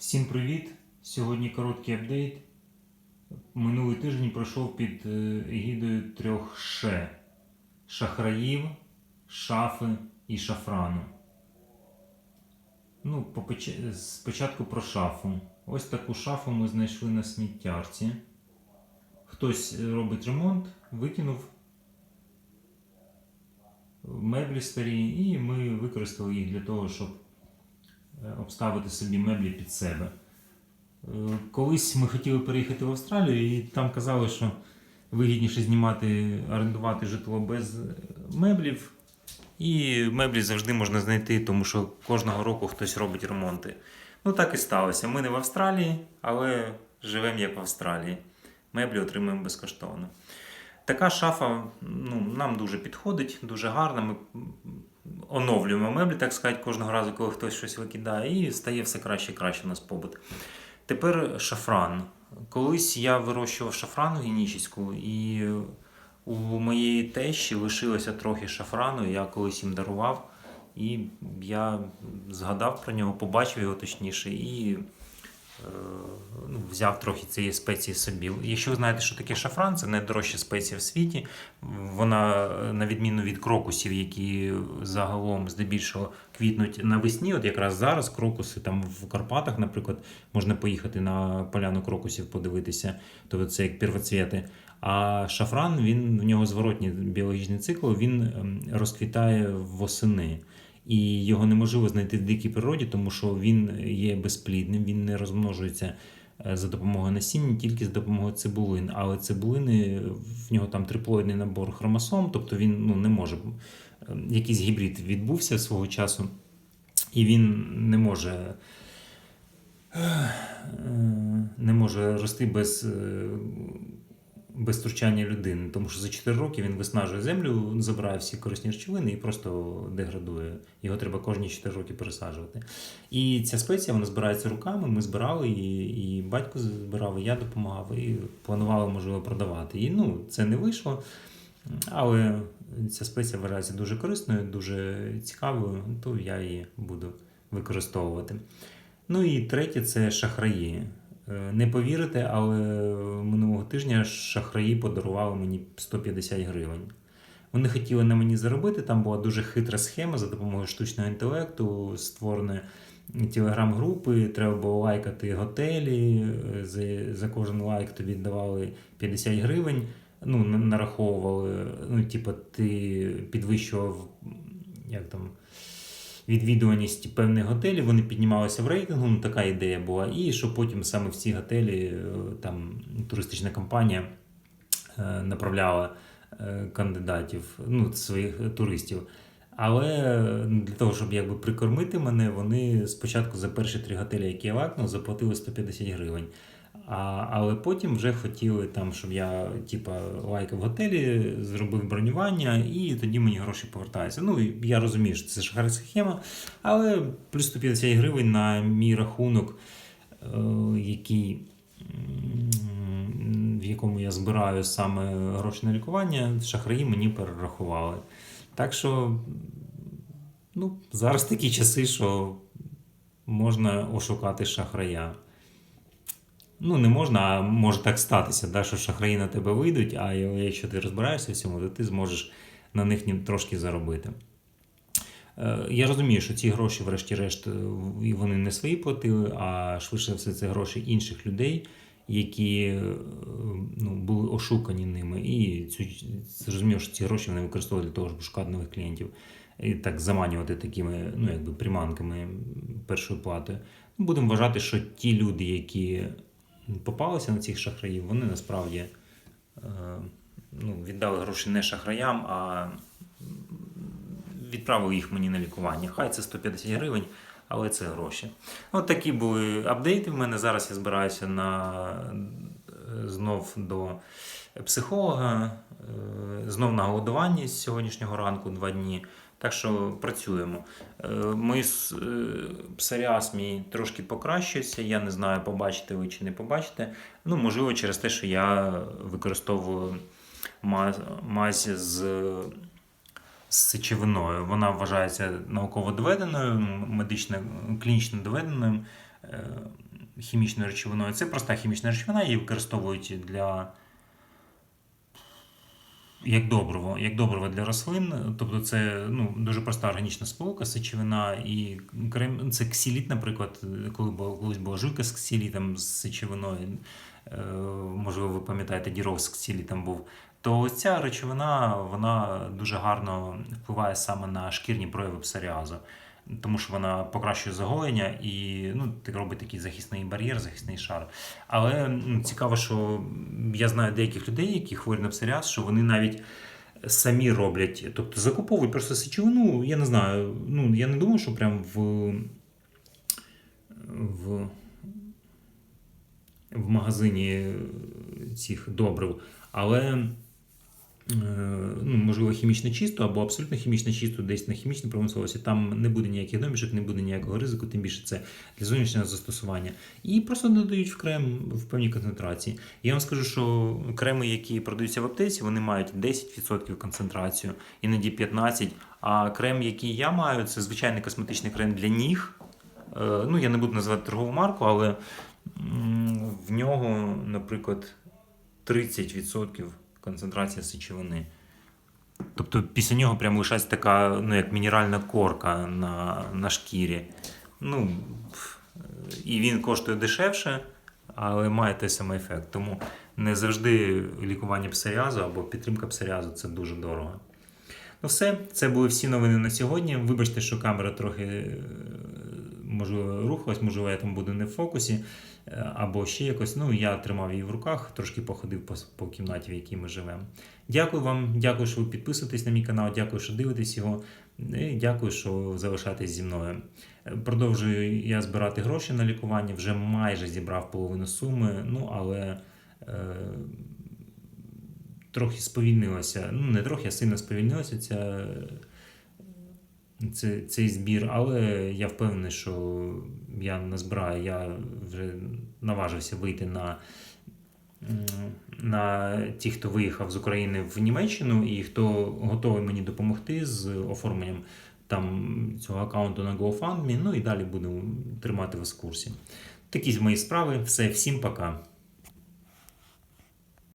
Всім привіт! Сьогодні короткий апдейт. Минулий тиждень пройшов під е, егідою трьох ше: шахраїв, шафи і шафрану. Ну, попоч- спочатку про шафу. Ось таку шафу ми знайшли на сміттярці. Хтось робить ремонт, викинув меблі старі, і ми використали їх для того, щоб обставити собі меблі під себе. Е, Колись ми хотіли переїхати в Австралію, і там казали, що вигідніше знімати, орендувати житло без е, меблів. І меблі завжди можна знайти, тому що кожного року хтось робить ремонти. Ну так і сталося. Ми не в Австралії, але живемо як в Австралії. Меблі отримуємо безкоштовно. Така шафа ну, нам дуже підходить, дуже гарна. Ми оновлюємо меблі, так сказати, кожного разу, коли хтось щось викидає, і стає все краще і краще у нас побут. Тепер шафран. Колись я вирощував шафран генічіську, і у моєї тещі лишилося трохи шафрану, я колись їм дарував. І я згадав про нього, побачив його точніше, і ну, взяв трохи цієї спеції собі. Якщо ви знаєте, що таке шафран, це найдорожча спеція в світі. Вона, е, на відміну від крокусів, які загалом здебільшого квітнуть навесні, от якраз зараз крокуси там в Карпатах, наприклад, можна поїхати на поляну крокусів подивитися, тобто це як первоцвіти. А шафран, він в нього зворотній біологічний цикл, він ем, розквітає восени. І його неможливо знайти в дикій природі, тому що він є безплідним, він не розмножується е, за допомогою насіння, тільки за допомогою цибулин. Але цибулини в нього там триплоїдний набор хромосом, тобто він ну, не може. е, Якийсь гібрид відбувся свого часу, і він не може. е, Не може рости без, е, без втручання людини, тому що за 4 роки він виснажує землю, забирає всі корисні речовини і просто деградує. Його треба кожні 4 роки пересаджувати. І ця спеція вона збирається руками. Ми збирали, і, і батько збирав, і я допомагав, і планували, можливо, продавати. І ну, це не вийшло. Але ця спеція вважається дуже корисною, дуже цікавою, то я її буду використовувати. Ну і третє це шахраї. Е, Не повірите, але минулого тижня шахраї подарували мені 150 гривень. Вони хотіли на мені заробити. Там була дуже хитра схема за допомогою штучного інтелекту, створені телеграм-групи, треба було лайкати готелі. е, За, за кожен лайк тобі давали 50 гривень. Ну, нараховували, ну, типу, ти підвищував як там, відвідуваність певних готелів, вони піднімалися в рейтингу, ну така ідея була. І що потім саме в ці готелі е, там туристична компанія е, направляла е, кандидатів, ну, своїх туристів. Але для того, щоб якби прикормити мене, вони спочатку за перші три готелі, які я лайкнув, заплатили 150 гривень. А, але потім вже хотіли, там, щоб я типа, лайкав в готелі, зробив бронювання, і тоді мені гроші повертаються. Ну, я розумію, що це шахрайська схема, але плюс 150 гривень на мій рахунок, е, який, в якому я збираю саме гроші на лікування, шахраї мені перерахували. Так що, ну, зараз такі часи, що можна ошукати шахрая. Ну, не можна, а може так статися, да, що шахраї на тебе вийдуть, а якщо ти розбираєшся в цьому, то ти зможеш на них трошки заробити. Е, Я розумію, що ці гроші, врешті-решт, е, вони не свої платили, а швидше все це гроші інших людей, які е, ну, були ошукані ними. І цю, зрозуміло, що ці гроші вони використовували для того, щоб шукати нових клієнтів. І так заманювати такими ну, якби приманками першою платою. Будемо вважати, що ті люди, які попалися на цих шахраїв, вони насправді е, ну, віддали гроші не шахраям, а відправили їх мені на лікування. Хай це 150 гривень, але це гроші. От такі були апдейти в мене. Зараз я збираюся на, е, знов до психолога, е, знов на голодуванні з сьогоднішнього ранку два дні. Так що працюємо. Е, Мій е, псоріаз мій трошки покращується. Я не знаю, побачите ви чи не побачите. Ну, можливо, через те, що я використовую ма- мазь з з сечовиною. Вона вважається науково доведеною, медично клінічно доведеною. Е, хімічною речовиною. Це проста хімічна речовина, її використовують для як добриво, як добриво для рослин. Тобто це ну, дуже проста органічна сполука, сечовина і крем, це ксіліт, наприклад, коли було, колись була жуйка з ксілітом, з сечовиною, е, можливо, ви пам'ятаєте, діров з ксілітом був. То ось ця речовина вона дуже гарно впливає саме на шкірні прояви псоріазу, тому що вона покращує заголення і ну, робить такий захисний бар'єр, захисний шар. Але ну, цікаво, що я знаю деяких людей, які хворі на псоріаз, що вони навіть самі роблять, тобто закуповують просто сечовину, я не знаю, ну я не думаю, що прям в, в, в магазині цих добрив, але ну, можливо, хімічно чисто або абсолютно хімічно чисто, десь на хімічній промисловості, там не буде ніяких домішок, не буде ніякого ризику, тим більше це для зовнішнього застосування. І просто додають в крем в певній концентрації. Я вам скажу, що креми, які продаються в аптеці, вони мають 10% концентрацію, іноді 15%. А крем, який я маю, це звичайний косметичний крем для ніг. Е, Ну, я не буду називати торгову марку, але в нього, наприклад, 30% концентрація сечовини. Тобто після нього прям лишається така, ну, як мінеральна корка на, на шкірі. Ну, і він коштує дешевше, але має той самий ефект. Тому не завжди лікування псоріазу або підтримка псоріазу це дуже дорого. Ну, все, це були всі новини на сьогодні. Вибачте, що камера трохи е, можливо рухалась, можливо, я там буду не в фокусі, е, або ще якось. Ну, я тримав її в руках, трошки походив по, по кімнаті, в якій ми живемо. Дякую вам, дякую, що ви підписуєтесь на мій канал, дякую, що дивитесь його. І дякую, що залишаєтесь зі мною. Е, Продовжую я збирати гроші на лікування, вже майже зібрав половину суми, ну але. Е, Трохи сповільнилося, ну не трохи, а сильно сповільнилося ця, це, цей збір, але я впевнений, що я назбираю, я вже наважився вийти на, на ті, хто виїхав з України в Німеччину і хто готовий мені допомогти з оформленням там цього аккаунту на GoFundMe. Ну і далі буду тримати вас в курсі. Такі мої справи. Все, всім пока.